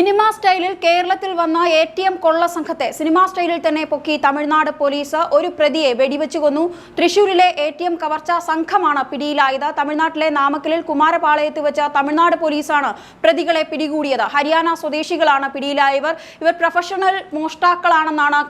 Cinema സ്റ്റൈലിൽ കേരളത്തിൽ വന്ന എ ടി എം കൊള്ള സംഘത്തെ സിനിമാ സ്റ്റൈലിൽ തന്നെ പൊക്കി തമിഴ്നാട് പോലീസ് ഒരു പ്രതിയെ വെടിവെച്ചു കൊന്നു. തൃശൂരിലെ എ ടി എം കവർച്ചാ സംഘമാണ് പിടിയിലായത്. തമിഴ്നാട്ടിലെ നാമക്കലിൽ കുമാരപാളയത്ത് വെച്ച തമിഴ്നാട് പോലീസാണ് പ്രതികളെ പിടികൂടിയത്. ഹരിയാന സ്വദേശികളാണ് പിടിയിലായവർ. ഇവർ പ്രൊഫഷണൽ മോഷ്ടാക്കളാണെന്നാണ്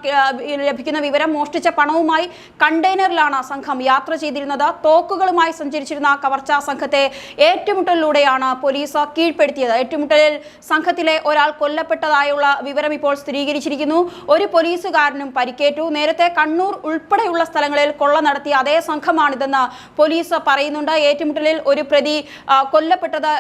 ലഭിക്കുന്ന വിവരം. മോഷ്ടിച്ച പണവുമായി കണ്ടെയ്നറിലാണ് സംഘം യാത്ര ചെയ്തിരുന്നത്. തോക്കുകളുമായി സഞ്ചരിച്ചിരുന്ന കവർച്ചാ സംഘത്തെ ഏറ്റുമുട്ടലിലൂടെയാണ് പോലീസ് കീഴ്പ്പെടുത്തിയത്. ഏറ്റുമുട്ടലിൽ സംഘത്തിലെ ഒരാൾ കൊല്ലപ്പെട്ടതായുള്ള വിവരം ഇപ്പോൾ സ്ഥിരീകരിച്ചിരിക്കുന്നു. ഒരു പോലീസുകാരനും പരിക്കേറ്റു. നേരത്തെ കണ്ണൂർ ഉൾപ്പെടെയുള്ള സ്ഥലങ്ങളിൽ കൊള്ള നടത്തിയ അതേ സംഘമാണിതെന്ന് പോലീസ് പറയുന്നുണ്ട്. ഏറ്റുമുട്ടലിൽ ഒരു പ്രതി കൊല്ലപ്പെട്ടത്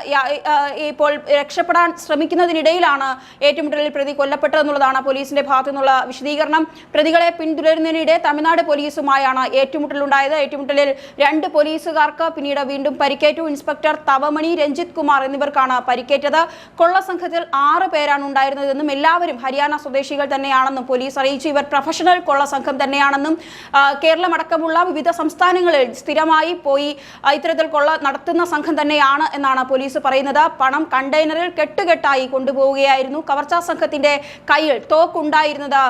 ഇപ്പോൾ രക്ഷപ്പെടാൻ ശ്രമിക്കുന്നതിനിടയിലാണ് ഏറ്റുമുട്ടലിൽ പ്രതി കൊല്ലപ്പെട്ടതെന്നുള്ളതാണ് പോലീസിന്റെ ഭാഗത്തു നിന്നുള്ള വിശദീകരണം. പ്രതികളെ പിന്തുടരുന്നതിനിടെ തമിഴ്നാട് പോലീസുമായാണ് ഏറ്റുമുട്ടലുണ്ടായത്. ഏറ്റുമുട്ടലിൽ രണ്ട് പോലീസുകാർക്ക് പിന്നീട് വീണ്ടും പരിക്കേറ്റു. ഇൻസ്പെക്ടർ തവമണി രഞ്ജിത് കുമാർ എന്നിവർക്കാണ് പരിക്കേറ്റത്. കൊള്ള സംഘത്തിൽ ആറ് പേരാണ് ഉണ്ടായിരുന്നതെന്നും എല്ലാവരും ഹരിയാന സ്വദേശികൾ തന്നെയാണെന്നും പോലീസ് അറിയിച്ചു. ഇവർ പ്രൊഫഷണൽ കൊള്ള സംഘം തന്നെയാണെന്നും കേരളമടക്കമുള്ള വിവിധ സംസ്ഥാനങ്ങളിൽ സ്ഥിരമായി പോയി ഇത്തരത്തിൽ കൊള്ള നടത്തുന്ന സംഘം തന്നെയാണ് എന്നാണ് പോലീസ് പറയുന്നത്. പണം കണ്ടെയ്നറിൽ കെട്ടുകെട്ടായി കൊണ്ടുപോവുകയായിരുന്നു. കവർച്ചാ സംഘത്തിന്റെ കയ്യിൽ തോക്കുണ്ടായിരുന്നത്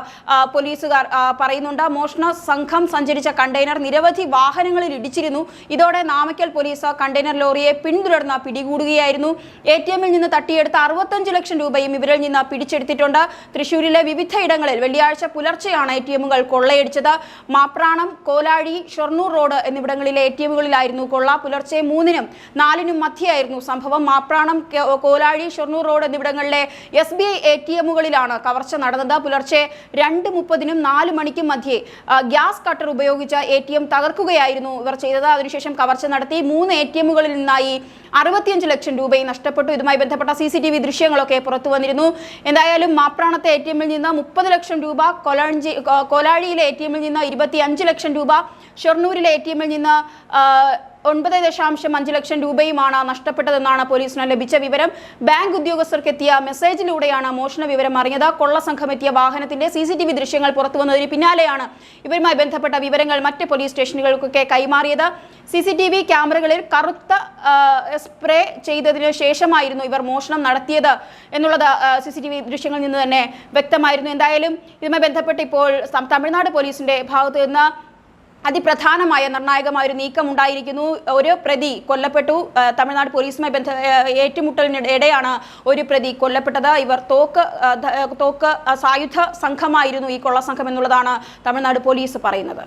പോലീസുകാർ പറയുന്നുണ്ട്. മോഷണ സംഘം സഞ്ചരിച്ച കണ്ടെയ്നർ നിരവധി വാഹനങ്ങളിൽ ഇടിച്ചിരുന്നു. ഇതോടെ നാമക്കൽ പോലീസ് കണ്ടെയ്നർ ലോറിയെ പിന്തുടർന്ന് പിടികൂടുകയായിരുന്നു. എ ടി എമ്മിൽ നിന്ന് തട്ടിയെടുത്ത അറുപത്തഞ്ച് ലക്ഷം രൂപയും ഇവരിൽ നിന്ന് പിടിച്ചെടുത്തിട്ടുണ്ട്. തൃശൂരിലെ വിവിധയിടങ്ങളിൽ വെള്ളിയാഴ്ച പുലർച്ചെയാണ് എ ടി എമ്മുകൾ കൊള്ളയടിച്ചത്. മാപ്രാണം കോലാഴി ഷൊർണൂർ റോഡ് എന്നിവിടങ്ങളിലെ എ ടി എമ്മുകളിലായിരുന്നു കൊള്ള. പുലർച്ചെ മൂന്നിനും നാലിനും മധ്യയായിരുന്നു സംഭവം. മാപ്രാണം കോലാഴി ഷൊർണൂർ റോഡ് എന്നിവിടങ്ങളിലെ S B I A T എമ്മുകളിലാണ് കവർച്ച നടന്നത്. പുലർച്ചെ രണ്ട് മുപ്പതിനും നാല് മണിക്കും മധ്യേ ഗ്യാസ് കട്ടർ ഉപയോഗിച്ച എ ടി എം തകർക്കുകയായിരുന്നു ഇവർ ചെയ്തത്. അതിനുശേഷം കവർച്ച നടത്തി മൂന്ന് എ ടി എമ്മുകളിൽ നിന്നായി അറുപത്തിയഞ്ച് ലക്ഷം രൂപയും നഷ്ടപ്പെട്ടു. ഇതുമായി ബന്ധപ്പെട്ട സി സി ടി വി ദൃശ്യങ്ങളൊക്കെ പുറത്തു വന്നിരുന്നു. എന്തായാലും മാപ്രാണത്തെ എ ടി എമ്മിൽ നിന്ന് മുപ്പത് ലക്ഷം രൂപ കൊലാഞ്ചി കൊലാഴിയിലെ എ ടി എമ്മിൽ നിന്ന് ഇരുപത്തി ലക്ഷം രൂപ ഷൊർണൂരിലെ എ ടി എമ്മിൽ നിന്ന് ഒൻപത് ദശാംശം അഞ്ച് ലക്ഷം രൂപയുമാണ് നഷ്ടപ്പെട്ടതെന്നാണ് പോലീസിന് ലഭിച്ച വിവരം. ബാങ്ക് ഉദ്യോഗസ്ഥർക്ക് എത്തിയ മെസ്സേജിലൂടെയാണ് മോഷണ വിവരം അറിഞ്ഞത്. കൊള്ള വാഹനത്തിന്റെ സി സി ടി വി ദൃശ്യങ്ങൾ പുറത്തുവന്നതിന് പിന്നാലെയാണ് ഇവരുമായി ബന്ധപ്പെട്ട വിവരങ്ങൾ മറ്റ് പോലീസ് സ്റ്റേഷനുകൾക്കൊക്കെ കൈമാറിയത്. സി സി ടി വി ക്യാമറകളിൽ കറുത്ത സ്പ്രേ ചെയ്തതിനു ശേഷമായിരുന്നു ഇവർ മോഷണം നടത്തിയത് എന്നുള്ളത് സി സി ടി വി ദൃശ്യങ്ങളിൽ നിന്ന് തന്നെ വ്യക്തമായിരുന്നു. എന്തായാലും ഇതുമായി ബന്ധപ്പെട്ട് ഇപ്പോൾ തമിഴ്നാട് പോലീസിന്റെ ഭാഗത്തു നിന്ന് അതിപ്രധാനമായ നിർണായകമായ ഒരു നീക്കം ഉണ്ടായിരിക്കുന്നു ഒരു പ്രതി കൊല്ലപ്പെട്ടു. തമിഴ്നാട് പോലീസുമായി ബന്ധ ഏറ്റുമുട്ടലിനിടെയാണ് ഒരു പ്രതി കൊല്ലപ്പെട്ടത്. ഇവർ തോക്ക് തോക്ക് സായുധ സംഘമായിരുന്നു ഈ കൊള്ള സംഘം എന്നുള്ളതാണ് തമിഴ്നാട് പോലീസ് പറയുന്നത്.